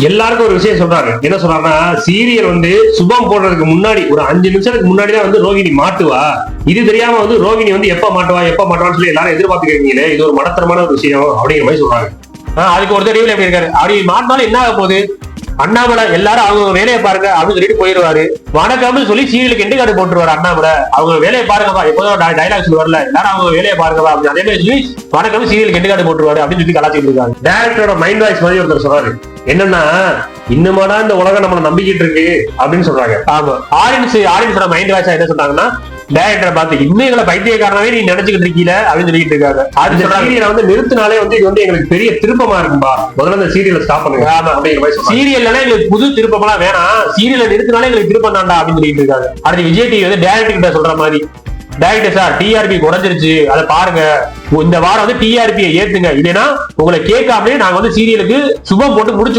எல்லாருக்கும் ஒரு விஷயம் சொல்றாரு. என்ன சொல்றாருன்னா சீரியல் வந்து சுபம் போடுறதுக்கு முன்னாடி ஒரு அஞ்சு நிமிஷத்துக்கு முன்னாடி தான் வந்து ரோகிணி மாட்டுவா. இது தெரியாம வந்து ரோகிணி வந்து எப்ப மாட்டுவா எப்ப மாட்டுவான்னு சொல்லி எல்லாரும் எதிர்பார்த்துக்கிறீங்களே இது ஒரு மடத்தரமான ஒரு விஷயம் அப்படிங்கிற மாதிரி சொல்றாங்க ஆஹ் அதுக்கு ஒரு தெரியல எப்படி இருக்காரு அப்படி மாட்டினாலும் என்ன ஆக போகுது? அண்ணாமலை எல்லாரும் அவங்க வேலையை பாருங்க அப்படின்னு சொல்லிட்டு போயிருவாரு வணக்கம்னு சொல்லி சீரியலுக்கு எண்டு கார்டு போட்டுருவாரு அண்ணாமலை. அவங்க வேலையை பாருங்கப்பா. எப்போதும் டைலாக் சொல்லுவார்ல எல்லாரும் அவங்க வேலையை பாருங்கப்பா அப்படின்னு. அதே மாதிரி சொல்லி வணக்கம் சீரியலுக்கு எண்டு கார்டு போட்டுருவாரு அப்படின்னு சொல்லி கலாச்சிட்டு இருக்காங்க. டேரக்டரோட மைண்ட் வாய்ஸ் மாதிரி ஒருத்தர் சொல்றாரு. என்னன்னா இன்னுமாடா இந்த உலகம் நம்மள நம்பிக்கிட்டு இருக்கு அப்படின்னு சொல்றாங்க. ஆமா. ஆடியன்ஸ் ஆடியன்ஸோட மைண்ட் வாய்ஸ் என்ன சொல்றாங்கன்னா டேரக்டரை பார்த்து இன்னும் எங்களை பைத்தியக்காரனாவே நீ நினைச்சுக்கிட்டு இருக்கீல? அப்படின்னு சொல்லிட்டு இருக்காங்க அது சீரியலை வந்து நிறுத்தினாலே வந்து இது வந்து எங்களுக்கு பெரிய திருப்பமா இருக்கும்பா. முதல்ல இந்த சீரியலை ஸ்டாப் பண்ணுங்க. ஆமா. அப்படிங்கிற மாதிரி சொல்றாங்க. சீரியல்ல எங்களுக்கு புது திருப்பமெல்லாம் வேணாம். சீரியலை நிறுத்தினாலே எங்களுக்கு திருப்பம் தாண்டா அப்படின்னு சொல்லிட்டு இருக்காங்க அடுத்து விஜய் டிவி வந்து டேரக்டர் கிட்ட சொல்ற மாதிரி டேரக்டர் சார் டிஆர்பி குறைஞ்சிருச்சு. அதை பாருங்க. இந்த வாரம் வந்து டிஆர்பியை ஏத்துங்க. இல்லைன்னா உங்களை கேட்காமலே நாங்க வந்து சீரியலுக்கு சுபம் போட்டு முடிச்சு